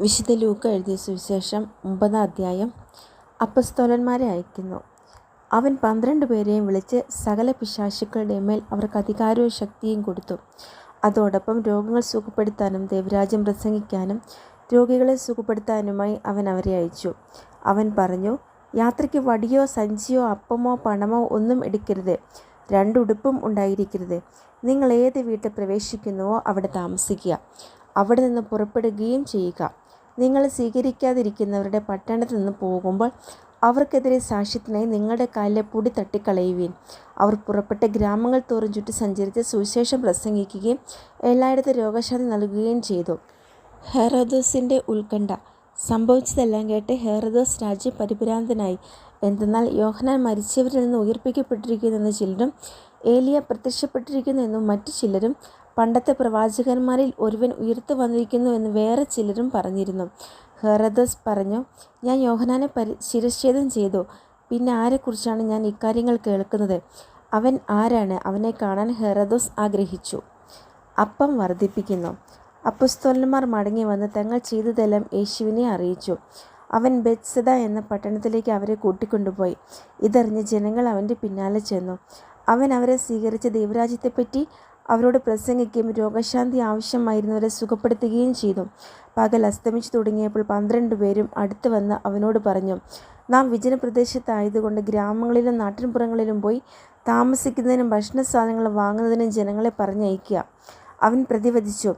വിശുദ്ധ ലൂക്ക് എഴുതിയ സുവിശേഷം ഒമ്പതാം അധ്യായം അപ്പസ്തോലന്മാരെ അയക്കുന്നു. അവൻ പന്ത്രണ്ട് പേരെയും വിളിച്ച് സകല പിശാശുക്കളുടെ മേൽ അവർക്ക് അധികാരവും ശക്തിയും കൊടുത്തു. അതോടൊപ്പം രോഗങ്ങൾ സുഖപ്പെടുത്താനും ദേവരാജ്യം പ്രസംഗിക്കാനും രോഗികളെ സുഖപ്പെടുത്താനുമായി അവൻ അവരെ അയച്ചു. അവൻ പറഞ്ഞു യാത്രയ്ക്ക് വടിയോ സഞ്ചിയോ അപ്പമോ പണമോ ഒന്നും എടുക്കരുത്. രണ്ടുടുപ്പും ഉണ്ടായിരിക്കരുത്. നിങ്ങൾ ഏത് വീട്ടിൽ പ്രവേശിക്കുന്നുവോ അവിടെ താമസിക്കുക. അവിടെ നിന്ന് പുറപ്പെടുകയും ചെയ്യുക. നിങ്ങൾ സ്വീകരിക്കാതിരിക്കുന്നവരുടെ പട്ടണത്തിൽ നിന്ന് പോകുമ്പോൾ അവർക്കെതിരെ സാക്ഷ്യത്തിനായി നിങ്ങളുടെ കാലിലെ പൊടി തട്ടിക്കളയുവിൻ. അവർ പുറപ്പെട്ട ഗ്രാമങ്ങൾ തോറും ചുറ്റി സഞ്ചരിച്ച് സുവിശേഷം പ്രസംഗിക്കുകയും എല്ലായിടത്തും രോഗശാന്തി നൽകുകയും ചെയ്തു. ഹെറദോസിന്റെ ഉത്കണ്ഠ. സംഭവിച്ചതെല്ലാം കേട്ട് ഹെറദോസ് രാജ്യം പരിഭ്രാന്തനായി. എന്തെന്നാൽ യോഹനാൻ മരിച്ചവരിൽ നിന്ന് ഉയർപ്പിക്കപ്പെട്ടിരിക്കുന്നെന്ന് ചിലരും ഏലിയ പ്രത്യക്ഷപ്പെട്ടിരിക്കുന്നു എന്നും മറ്റു ചിലരും പണ്ടത്തെ പ്രവാചകന്മാരിൽ ഒരുവൻ ഉയർത്തു വന്നിരിക്കുന്നു എന്ന് വേറെ ചിലരും പറഞ്ഞിരുന്നു. ഹെറദസ് പറഞ്ഞു ഞാൻ യോഹനാനെ പരി ശിരച്ഛേദം ചെയ്തു. പിന്നെ ആരെക്കുറിച്ചാണ് ഞാൻ ഇക്കാര്യങ്ങൾ കേൾക്കുന്നത്? അവൻ ആരാണ്? അവനെ കാണാൻ ഹെറദോസ് ആഗ്രഹിച്ചു. അപ്പം വർദ്ധിപ്പിക്കുന്നു. അപ്പസ്തോലന്മാർ മടങ്ങി വന്ന് തങ്ങൾ ചെയ്തതെല്ലാം യേശുവിനെ അറിയിച്ചു. അവൻ ബെത്സദ എന്ന പട്ടണത്തിലേക്ക് അവരെ കൂട്ടിക്കൊണ്ടുപോയി. ഇതറിഞ്ഞ് ജനങ്ങൾ അവന്റെ പിന്നാലെ ചെന്നു. അവൻ അവരെ സ്വീകരിച്ച ദൈവരാജ്യത്തെപ്പറ്റി അവരോട് പ്രസംഗിക്കുകയും രോഗശാന്തി ആവശ്യമായിരുന്നവരെ സുഖപ്പെടുത്തുകയും ചെയ്തു. പകൽ അസ്തമിച്ചു തുടങ്ങിയപ്പോൾ പന്ത്രണ്ട് പേരും അടുത്തു വന്ന് അവനോട് പറഞ്ഞു നാം വിജനപ്രദേശത്തായതുകൊണ്ട് ഗ്രാമങ്ങളിലും നാട്ടിൻപുറങ്ങളിലും പോയി താമസിക്കുന്നതിനും ഭക്ഷണ സാധനങ്ങൾ വാങ്ങുന്നതിനും ജനങ്ങളെ പറഞ്ഞയക്കുക. അവൻ പ്രതിവദിച്ചു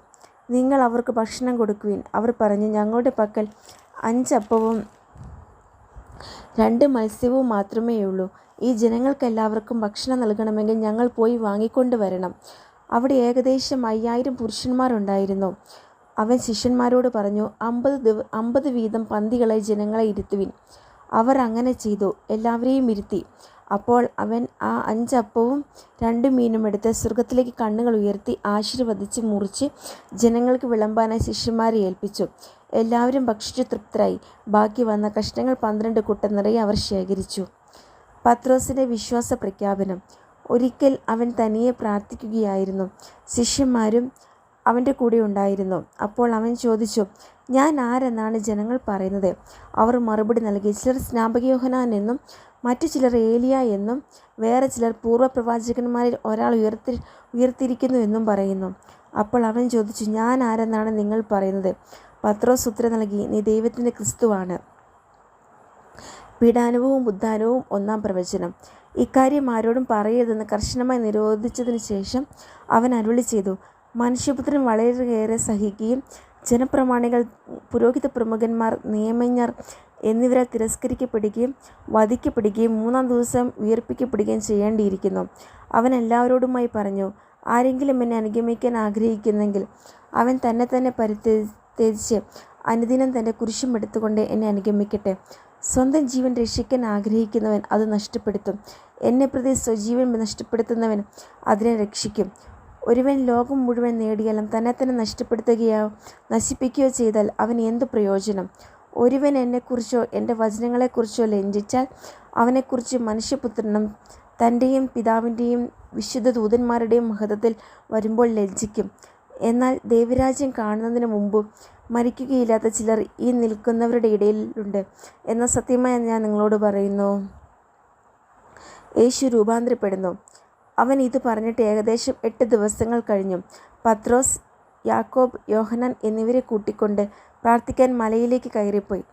നിങ്ങൾ അവർക്ക് ഭക്ഷണം കൊടുക്കുവിൻ. അവർ പറഞ്ഞു ഞങ്ങളുടെ പക്കൽ അഞ്ചപ്പവും രണ്ട് മത്സ്യവും മാത്രമേയുള്ളൂ. ഈ ജനങ്ങൾക്കെല്ലാവർക്കും ഭക്ഷണം നൽകണമെങ്കിൽ ഞങ്ങൾ പോയി വാങ്ങിക്കൊണ്ട് വരണം. അവിടെ ഏകദേശം അയ്യായിരം പുരുഷന്മാരുണ്ടായിരുന്നു. അവൻ ശിഷ്യന്മാരോട് പറഞ്ഞു അമ്പത് ദിവ അമ്പത് വീതം പന്തികളെ ജനങ്ങളെ ഇരുത്തുവിൻ. അവർ അങ്ങനെ ചെയ്തു. എല്ലാവരെയും ഇരുത്തി. അപ്പോൾ അവൻ ആ അഞ്ചപ്പവും രണ്ട് മീനും എടുത്ത് സ്വർഗത്തിലേക്ക് കണ്ണുകൾ ഉയർത്തി ആശീർവദിച്ച് മുറിച്ച് ജനങ്ങൾക്ക് വിളമ്പാനായി ശിഷ്യന്മാരെ ഏൽപ്പിച്ചു. എല്ലാവരും ഭക്ഷിച്ചു തൃപ്തരായി. ബാക്കി വന്ന കഷ്ണങ്ങൾ പന്ത്രണ്ട് കുട്ട നിറയെ അവർ ശേഖരിച്ചു. പത്രോസിന്റെ വിശ്വാസ പ്രഖ്യാപനം ഒരിക്കൽ അവൻ തനിയെ പ്രാർത്ഥിക്കുകയായിരുന്നു. ശിഷ്യന്മാരും അവന്റെ കൂടെ ഉണ്ടായിരുന്നു. അപ്പോൾ അവൻ ചോദിച്ചു ഞാൻ ആരെന്നാണ് ജനങ്ങൾ പറയുന്നത്? അവർ മറുപടി നൽകി ചിലർ സ്നാപകയോഹനാൻ എന്നും മറ്റു ചിലർ ഏലിയ എന്നും വേറെ ചിലർ പൂർവപ്രവാചകന്മാരിൽ ഒരാൾ ഉയർത്തി ഉയർത്തിരിക്കുന്നു എന്നും പറയുന്നു. അപ്പോൾ അവൻ ചോദിച്ചു ഞാൻ ആരെന്നാണ് നിങ്ങൾ പറയുന്നത്? പത്രോസ് ഉത്തരം നൽകി നീ ദൈവത്തിന്റെ ക്രിസ്തുവാണ്. പീഡാനുഭവവും ഉദ്ധാനവും ഒന്നാം പ്രവചനം. ഇക്കാര്യം ആരോടും പറയരുതെന്ന് കർശനമായി നിരോധിച്ചതിന് ശേഷം അവൻ അരുളി ചെയ്തു. മനുഷ്യപുത്രൻ വളരെയേറെ സഹിക്കുകയും ജനപ്രമാണികൾ പുരോഹിത പ്രമുഖന്മാർ നിയമജ്ഞർ എന്നിവരെ തിരസ്കരിക്കപ്പെടുകയും വധിക്കപ്പെടുകയും മൂന്നാം ദിവസം ഉയർപ്പിക്കപ്പെടുകയും ചെയ്യേണ്ടിയിരിക്കുന്നു. അവൻ എല്ലാവരോടുമായി പറഞ്ഞു ആരെങ്കിലും എന്നെ അനുഗമിക്കാൻ ആഗ്രഹിക്കുന്നെങ്കിൽ അവൻ തന്നെ തന്നെ പരിത്യജിച്ച് അനുദിനം തന്റെ കുരിശും എടുത്തുകൊണ്ട് എന്നെ അനുഗമിക്കട്ടെ. സ്വന്തം ജീവൻ രക്ഷിക്കാൻ ആഗ്രഹിക്കുന്നവൻ അത് നഷ്ടപ്പെടുത്തും. എന്നെ പ്രതി സ്വജീവൻ നഷ്ടപ്പെടുത്തുന്നവൻ അതിനെ രക്ഷിക്കും. ഒരുവൻ ലോകം മുഴുവൻ നേടിയാലും തന്നെ തന്നെ നഷ്ടപ്പെടുത്തുകയോ നശിപ്പിക്കുകയോ ചെയ്താൽ അവൻ എന്തു പ്രയോജനം? ഒരുവൻ എന്നെക്കുറിച്ചോ എന്റെ വചനങ്ങളെക്കുറിച്ചോ ലംഘിച്ചാൽ അവനെക്കുറിച്ച് മനുഷ്യപുത്രനും തന്റെയും പിതാവിന്റെയും വിശുദ്ധ ദൂതന്മാരുടെയും മഹത്വത്തിൽ വരുമ്പോൾ ലജ്ജിക്കും. എന്നാൽ ദേവരാജ്യം കാണുന്നതിന് മുമ്പ് മരിക്കുകയില്ലാത്ത ചിലർ ഈ നിൽക്കുന്നവരുടെ ഇടയിലുണ്ട് എന്ന സത്യമായി ഞാൻ നിങ്ങളോട് പറയുന്നു. യേശു രൂപാന്തരപ്പെടുന്നു. അവൻ ഇത് പറഞ്ഞിട്ട് ഏകദേശം എട്ട് ദിവസങ്ങൾ കഴിഞ്ഞു. പത്രോസ് യാക്കോബ് യോഹനാൻ എന്നിവരെ കൂട്ടിക്കൊണ്ട് പ്രാർത്ഥിക്കാൻ മലയിലേക്ക് കയറിപ്പോയി.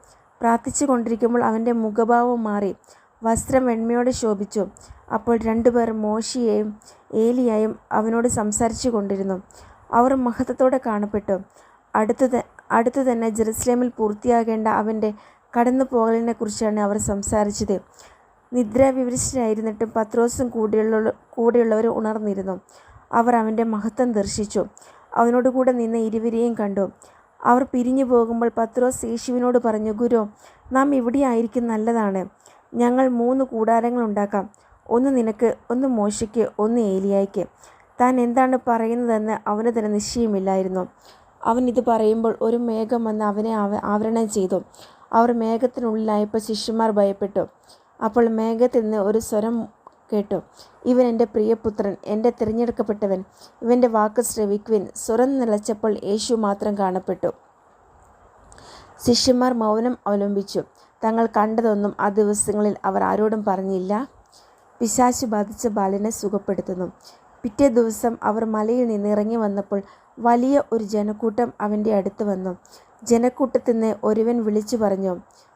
പ്രാർത്ഥിച്ചു കൊണ്ടിരിക്കുമ്പോൾ അവന്റെ മുഖഭാവം മാറി. വസ്ത്രം വെണ്മയോടെ ശോഭിച്ചു. അപ്പോൾ രണ്ടുപേർ മോശിയെയും ഏലിയായും അവനോട് സംസാരിച്ചു കൊണ്ടിരുന്നു അവർ മഹത്വത്തോടെ കാണപ്പെട്ടു. അടുത്തു അടുത്തു തന്നെ ജെറുസലേമിൽ പൂർത്തിയാകേണ്ട അവന്റെ കടന്നു പോകലിനെക്കുറിച്ചാണ് അവർ സംസാരിച്ചത്. നിദ്രാവിവരിച്ചനായിരുന്നിട്ടും പത്രോസും കൂടെയുള്ള കൂടെയുള്ളവർ ഉണർന്നിരുന്നു. അവർ അവന്റെ മഹത്വം ദർശിച്ചു. അവനോടുകൂടെ നിന്ന് ഇരുവരെയും കണ്ടു. അവർ പിരിഞ്ഞു പോകുമ്പോൾ പത്രോസ് യേശുവിനോട് പറഞ്ഞു ഗുരു നാം ഇവിടെ ആയിരിക്കും നല്ലതാണ്. ഞങ്ങൾ മൂന്ന് കൂടാരങ്ങൾ ഉണ്ടാക്കാം. ഒന്ന് നിനക്ക് ഒന്ന് മോശയ്ക്ക് ഒന്ന് ഏലിയായ്ക്ക്. താൻ എന്താണ് പറയുന്നതെന്ന് അവന് തന്നെ നിശ്ചയമില്ലായിരുന്നു അവൻ ഇത് പറയുമ്പോൾ ഒരു മേഘം വന്ന് അവനെ ആവരണം ചെയ്തു അവർ മേഘത്തിനുള്ളിലായപ്പോൾ ശിഷ്യന്മാർ ഭയപ്പെട്ടു അപ്പോൾ മേഘത്തിൽ നിന്ന് ഒരു സ്വരം കേട്ടു ഇവൻ എന്റെ പ്രിയപുത്രൻ എന്റെ തിരഞ്ഞെടുക്കപ്പെട്ടവൻ ഇവന്റെ വാക്ക് ശ്രവിക്കുവിൻ സ്വരം നിലച്ചപ്പോൾ യേശു മാത്രം കാണപ്പെട്ടു ശിഷ്യന്മാർ മൗനം അവലംബിച്ചു. തങ്ങൾ കണ്ടതൊന്നും ആ ദിവസങ്ങളിൽ അവർ ആരോടും പറഞ്ഞില്ല. പിശാച് ബാധിച്ച ബാലനെ സുഖപ്പെടുത്തുന്നു. പിറ്റേ ദിവസം അവർ മലയിൽ നിന്ന് ഇറങ്ങിവന്നപ്പോൾ വലിയ ഒരു ജനക്കൂട്ടം അവന്റെ അടുത്ത് വന്നു. ജനക്കൂട്ടത്തിൽ നിന്ന് ഒരുവൻ വിളിച്ചു പറഞ്ഞു,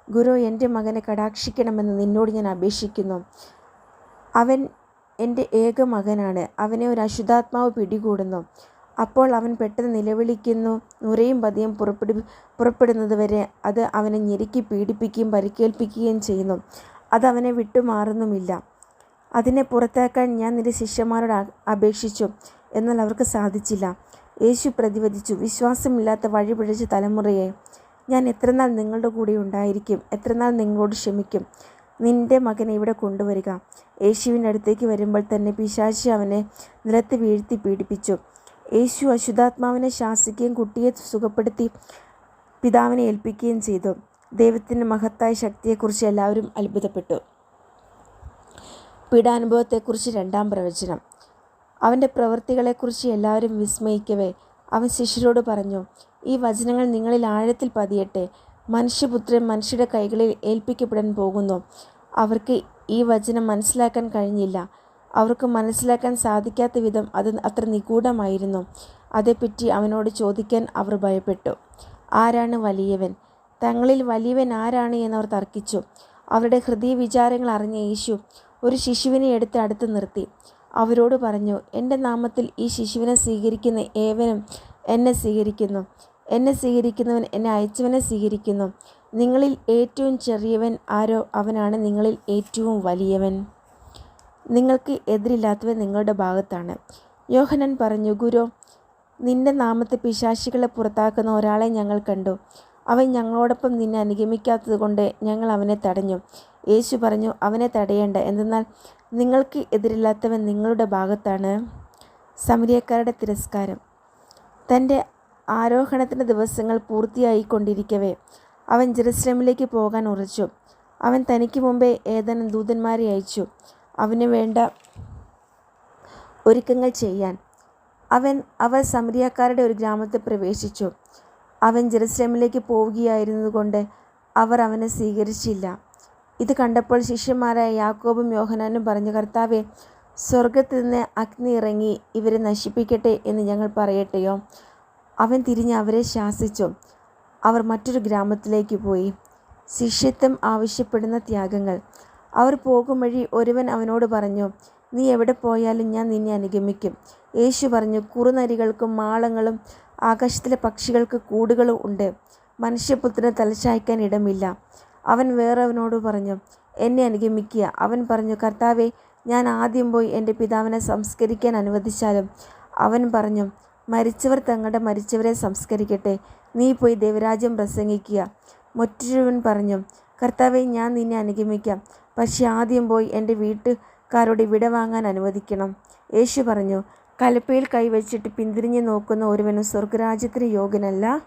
ഗുരു എന്റെ മകനെ കടാക്ഷിക്കണമെന്ന് നിന്നോട് ഞാൻ അപേക്ഷിക്കുന്നു. അവൻ എന്റെ ഏക മകനാണ് അവനെ ഒരു അശുദ്ധാത്മാവ് പിടികൂടുന്നു. അപ്പോൾ അവൻ പെട്ടെന്ന് നിലവിളിക്കുന്നു. നുരയും പുറപ്പെടുന്നത് വരെ അത് അവനെ ഞെരുക്കി പീഡിപ്പിക്കുകയും പരിക്കേൽപ്പിക്കുകയും ചെയ്യുന്നു. അത് അവനെ വിട്ടുമാറുന്നുമില്ല. അതിനെ പുറത്താക്കാൻ ഞാൻ നിന്റെ ശിഷ്യന്മാരോട് അപേക്ഷിച്ചു, എന്നാൽ അവർക്ക് സാധിച്ചില്ല. യേശു പ്രതിവദിച്ചു വിശ്വാസമില്ലാത്ത വഴിപിഴച്ച തലമുറയെ ഞാൻ എത്രനാൾ നിങ്ങളുടെ കൂടെ ഉണ്ടായിരിക്കും? എത്രനാൾ നിങ്ങളോട് ക്ഷമിക്കും? നിന്റെ മകനെ ഇവിടെ കൊണ്ടുവരിക. യേശുവിന്റെ അടുത്തേക്ക് വരുമ്പോൾ തന്നെ പിശാശി അവനെ നിലത്ത് വീഴ്ത്തി പീഡിപ്പിച്ചു. യേശു അശുദ്ധാത്മാവിനെ ശാസിക്കുകയും കുട്ടിയെ സുഖപ്പെടുത്തി പിതാവിനെ ഏൽപ്പിക്കുകയും ചെയ്തു. ദൈവത്തിന്റെ മഹത്തായ ശക്തിയെക്കുറിച്ച് എല്ലാവരും അത്ഭുതപ്പെട്ടു. പീഡാനുഭവത്തെക്കുറിച്ച് രണ്ടാം പ്രവചനം. അവന്റെ പ്രവൃത്തികളെക്കുറിച്ച് എല്ലാവരും വിസ്മയിക്കവേ അവൻ ശിഷ്യരോട് പറഞ്ഞു, ഈ വചനങ്ങൾ നിങ്ങളിൽ ആഴത്തിൽ പതിയട്ടെ. മനുഷ്യപുത്രൻ മനുഷ്യരുടെ കൈകളിൽ ഏൽപ്പിക്കപ്പെടാൻ പോകുന്നു. അവർക്ക് ഈ വചനം മനസ്സിലാക്കാൻ കഴിഞ്ഞില്ല. അവർക്ക് മനസ്സിലാക്കാൻ സാധിക്കാത്ത വിധം അത് അത്ര നിഗൂഢമായിരുന്നു. അതേപ്പറ്റി അവനോട് ചോദിക്കാൻ അവർ ഭയപ്പെട്ടു. ആരാണ് വലിയവൻ? തങ്ങളിൽ വലിയവൻ ആരാണ് എന്നവർ തർക്കിച്ചു. അവരുടെ ഹൃദയ വിചാരങ്ങൾ അറിഞ്ഞ യേശു ഒരു ശിശുവിനെ എടുത്ത് അടുത്ത് നിർത്തി. അവരോട് പറഞ്ഞു, എന്റെ നാമത്തിൽ ഈ ശിശുവിനെ സ്വീകരിക്കുന്ന ഏവനും എന്നെ സ്വീകരിക്കുന്നു. എന്നെ സ്വീകരിക്കുന്നവൻ എന്നെ അയച്ചവനെ സ്വീകരിക്കുന്നു. നിങ്ങളിൽ ഏറ്റവും ചെറിയവൻ ആരോ അവനാണ് നിങ്ങളിൽ ഏറ്റവും വലിയവൻ. നിങ്ങൾക്ക് എതിരില്ലാത്തവൻ നിങ്ങളുടെ ഭാഗത്താണ്. യോഹനൻ പറഞ്ഞു, ഗുരു നിന്റെ നാമത്തെ പിശാശികളെ പുറത്താക്കുന്ന ഒരാളെ ഞങ്ങൾ കണ്ടു. അവൻ ഞങ്ങളോടൊപ്പം നിന്നെ അനുഗമിക്കാത്തതുകൊണ്ട് ഞങ്ങൾ അവനെ തടഞ്ഞു. യേശു പറഞ്ഞു, അവനെ തടയേണ്ട എന്തെന്നാൽ നിങ്ങൾക്ക് എതിരില്ലാത്തവൻ നിങ്ങളുടെ ഭാഗത്താണ്. സമരിയക്കാരുടെ തിരസ്കാരം. തന്റെ ആരോഹണത്തിന്റെ ദിവസങ്ങൾ പൂർത്തിയായിക്കൊണ്ടിരിക്കവേ അവൻ ജെറുസലേമിലേക്ക് പോകാൻ ഉറച്ചു. അവൻ തനിക്ക് മുമ്പേ ഏതാനും ദൂതന്മാരെ അയച്ചു, അവന് വേണ്ട ഒരുക്കങ്ങൾ ചെയ്യാൻ. അവൻ അവർ സമരിയക്കാരുടെ ഒരു ഗ്രാമത്തിൽ പ്രവേശിച്ചു. അവൻ ജെറുസലേമിലേക്ക് പോവുകയായിരുന്നതുകൊണ്ട് അവർ അവനെ സ്വീകരിച്ചില്ല. ഇത് കണ്ടപ്പോൾ ശിഷ്യന്മാരായ യാക്കോബും യോഹനാനും പറഞ്ഞു, കർത്താവെ സ്വർഗത്തിൽ നിന്ന് അഗ്നി ഇറങ്ങി ഇവരെ നശിപ്പിക്കട്ടെ എന്ന് ഞങ്ങൾ പറയട്ടെയോ? അവൻ തിരിഞ്ഞ് അവരെ ശാസിച്ചു. അവർ മറ്റൊരു ഗ്രാമത്തിലേക്ക് പോയി. ശിഷ്യത്വം ആവശ്യപ്പെടുന്ന ത്യാഗങ്ങൾ. അവർ പോകും വഴി ഒരുവൻ അവനോട് പറഞ്ഞു, നീ എവിടെ പോയാലും ഞാൻ നിന്നെ അനുഗമിക്കും. യേശു പറഞ്ഞു, കുറുനരികൾക്കും മാളങ്ങളും ആകാശത്തിലെ പക്ഷികൾക്ക് കൂടുകളും ഉണ്ട്, മനുഷ്യപുത്രന് തലശായ്ക്കാൻ ഇടമില്ല. അവൻ വേറെവനോട് പറഞ്ഞു, എന്നെ അനുഗമിക്കുക. അവൻ പറഞ്ഞു, കർത്താവെ ഞാൻ ആദ്യം പോയി എന്റെ പിതാവിനെ സംസ്കരിക്കാൻ അനുവദിച്ചാലും. അവൻ പറഞ്ഞു, മരിച്ചവർ തങ്ങളുടെ മരിച്ചവരെ സംസ്കരിക്കട്ടെ. നീ പോയി ദൈവരാജ്യം പ്രസംഗിക്കുക. മറ്റൊരുവൻ പറഞ്ഞു, കർത്താവെ ഞാൻ നിന്നെ അനുഗമിക്കാം. പക്ഷെ ആദ്യം പോയി എന്റെ വീട്ടുകാരോട് വിട വാങ്ങാൻ അനുവദിക്കണം. യേശു പറഞ്ഞു, കലപ്പയിൽ കൈവച്ചിട്ട് പിന്തിരിഞ്ഞ് നോക്കുന്ന ഒരുവനും സ്വർഗരാജ്യത്തിന് യോഗ്യനല്ല.